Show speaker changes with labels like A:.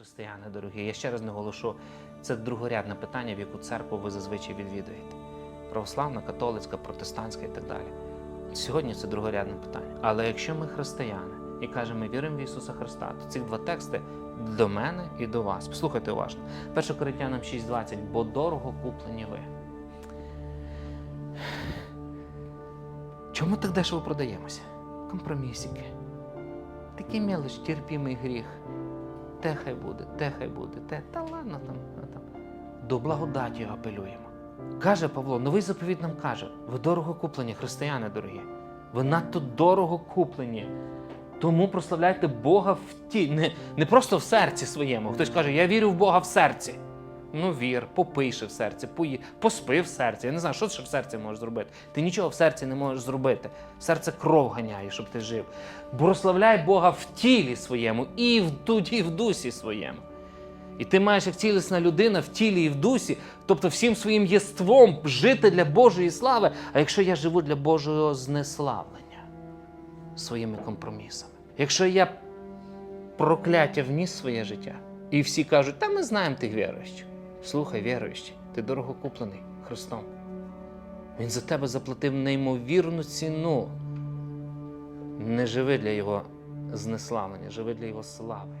A: Християни, дорогі, я ще раз наголошу, це другорядне питання, в яку церкву ви зазвичай відвідуєте. Православна, католицька, протестантська і так далі. Сьогодні це другорядне питання. Але якщо ми християни і кажемо, ми віримо в Ісуса Христа, то ці два тексти до мене і до вас. Послухайте уважно. 1 Коринтянам 6:20, бо дорого куплені ви. Чому так дешево продаємося? Компромісики. Такий мелоч, терпімий гріх. Те хай буде, те хай буде, те. Та ладно там, там. До благодаті апелюємо. Каже Павло, новий заповіт нам каже: ви дорого куплені, християни дорогі. Ви надто дорого куплені. Тому прославляйте Бога в ті, не, не просто в серці своєму. Хтось каже, я вірю в Бога в серці. Ну, вір, попиши в серці, пої... поспи в серці. Я не знаю, що ти ще в серці можеш зробити. Ти нічого в серці не можеш зробити. Серце кров ганяє, щоб ти жив. Прославляй Бога в тілі своєму і в, тут, і в дусі своєму. І ти маєш як цілісна людина в тілі і в дусі, тобто всім своїм єством жити для Божої слави. А якщо я живу для Божого знеславлення своїми компромісами, якщо я прокляття вніс своє життя, і всі кажуть, та ми знаємо тих віруючих. Слухай, віруючий, ти дорого куплений Христом. Він за тебе заплатив неймовірну ціну. Не живи для Його знеславлення, живи для Його слави.